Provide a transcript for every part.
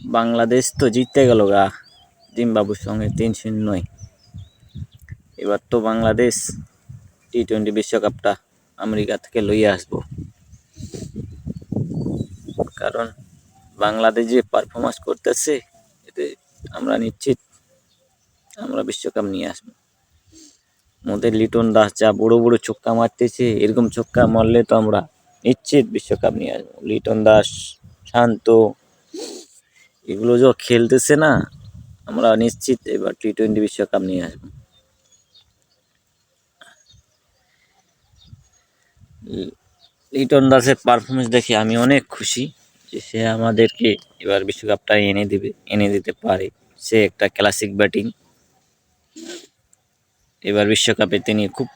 বাংলাদেশ তো জিততে গেল গা জিম্বাবুর সঙ্গে তিন শূন্যই এবার তো বাংলাদেশ টি টোয়েন্টি বিশ্বকাপটা আমেরিকা থেকে লইয়ে আসব। কারণ বাংলাদেশ যে পারফরমেন্স করতেছে, এতে আমরা নিশ্চিত আমরা বিশ্বকাপ নিয়ে আসব। মোদের লিটন দাস যা বড় বড় ছক্কা মারতেছে, এরকম ছক্কা মারলে তো আমরা নিশ্চিত বিশ্বকাপ নিয়ে আসব। লিটন দাস শান্ত এগুলো যা খেলতেছে না, আমরা নিশ্চিত এবার টি টোয়েন্টি বিশ্বকাপ নিয়ে আসব। লিটন দাসের পারফরমেন্স দেখে আমি অনেক খুশি যে সে আমাদেরকে এবার বিশ্বকাপটা এনে দিবে, এনে দিতে পারে। সে একটা ক্লাসিক ব্যাটিং এবার বিশ্বকাপে তিনি খুব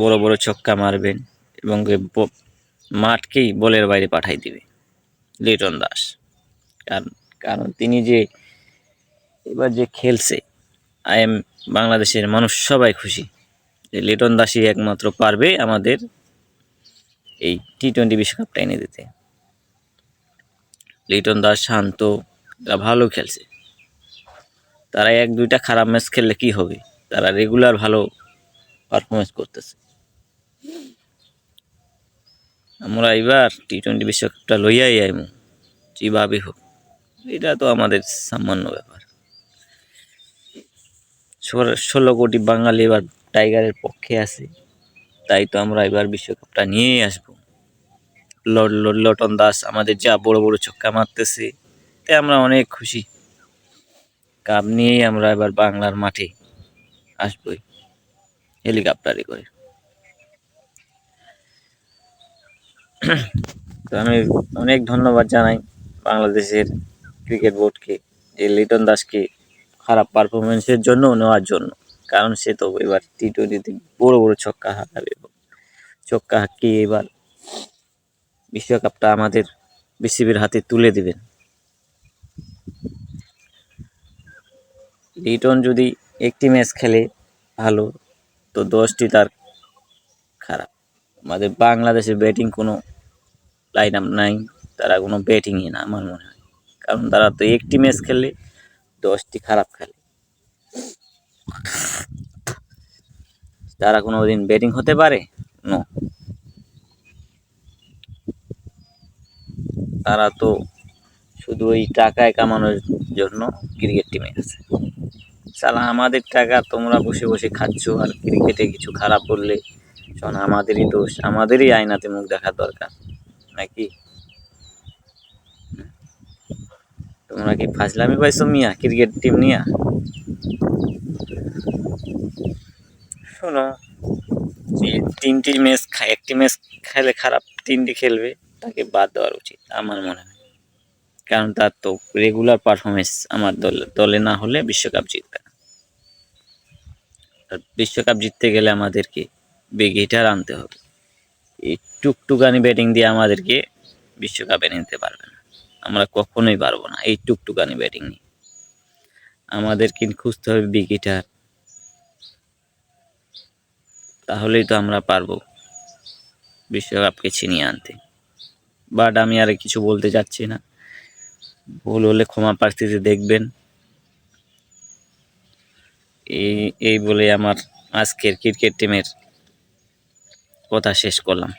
বড় বড় ছক্কা মারবেন এবং মাঠকেই বলের বাইরে পাঠাই দিবে। লিটন দাস কারণ তিনি যে এবার যে খেলছে, আই এম বাংলাদেশের মানুষ সবাই খুশি যে লিটন দাসই একমাত্র পারবে আমাদের এই টি টোয়েন্টি বিশ্বকাপটা এনে দিতে। লিটন দাস শান্ত এরা ভালো খেলছে। তারা এক দুইটা খারাপ ম্যাচ খেললে কি হবে? তারা রেগুলার ভালো পারফরমেন্স করতেছে। আমরা এবার টি টোয়েন্টি বিশ্বকাপটা লইয়াই আইমু যেভাবে হোক। এটা তো আমাদের সামান্য ব্যাপার। ষোলো- কোটি বাঙালি এবার টাইগারের পক্ষে আছে, তাই তো আমরা এবার বিশ্বকাপটা নিয়েই আসব। লটন দাস আমাদের যা বড় বড় ছক্কা মারতেছে, তে আমরা অনেক খুশি। কাপ নিয়েই আমরা এবার বাংলার মাঠে আসবই, হেলিকপ্টারে করে। তো আমি অনেক ধন্যবাদ জানাই বাংলাদেশের ক্রিকেট বোর্ডকে, যে লিটন দাসকে খারাপ পারফরমেন্সের জন্য নেওয়ার জন্য। কারণ সে তো এবার টি টোয়েন্টিতে বড় বড় ছক্কা এবং ছক্কা হাঁকিয়ে এবার বিশ্বকাপটা আমাদের বিসিবির হাতে তুলে দিবেন। লিটন যদি একটি ম্যাচ খেলে ভালো, তো দশটি তার খারাপ। আমাদের বাংলাদেশের ব্যাটিং কোনো লাইন আপ নাই, তারা কোনো ব্যাটিংই না, আমার মনে হয়। কারণ তারা তো একটি ম্যাচ খেললে দশটি খারাপ খেলে। তারা কোনো দিন ব্যাটিং হতে পারে? নো। তারা তো শুধু ওই টাকায় কামানোর জন্য ক্রিকেট টিমে আছে। সালা আমাদের টাকা তোমরা বসে বসে খাচ্ছ আর ক্রিকেটে কিছু খারাপ করলে শোন, আমাদেরই দোষ, আমাদেরই আয়নাতে মুখ দেখার দরকার, নাকি? তোমরা কি ফাজলামি পাইছো মিয়া? ক্রিকেট টিম নিয়া? শোনো তিনটি ম্যাচ খায় একটি ম্যাচ খেলে খারাপ, তিনটি খেলবে, তাকে বাদ দেওয়ার উচিত, আমার মনে হয়। কারণ তার তো রেগুলার পারফরমেন্স আমার দলে দলে না হলে বিশ্বকাপ জিতবে না। বিশ্বকাপ জিততে গেলে আমাদেরকে বিগ হিটার আনতে হবে। এই টুকটুকানি ব্যাটিং দিয়ে আমাদেরকে বিশ্বকাপে নিতে পারবে না। আমরা কখনোই পারব না। এই টুকটুকানি ব্যাটিং নিয়ে। আমাদেরকে খুঁজতে হবে বিগ হিটার তাহলেই তো আমরা পারব বিশ্বকাপকে ছিনিয়ে আনতে। বাট আমি আর কিছু বলতে চাচ্ছি না। ভুল হলে ক্ষমা প্রার্থীতে দেখবেন। এই এই বলে আমার আজকের ক্রিকেট টিমের কথা শেষ করলাম।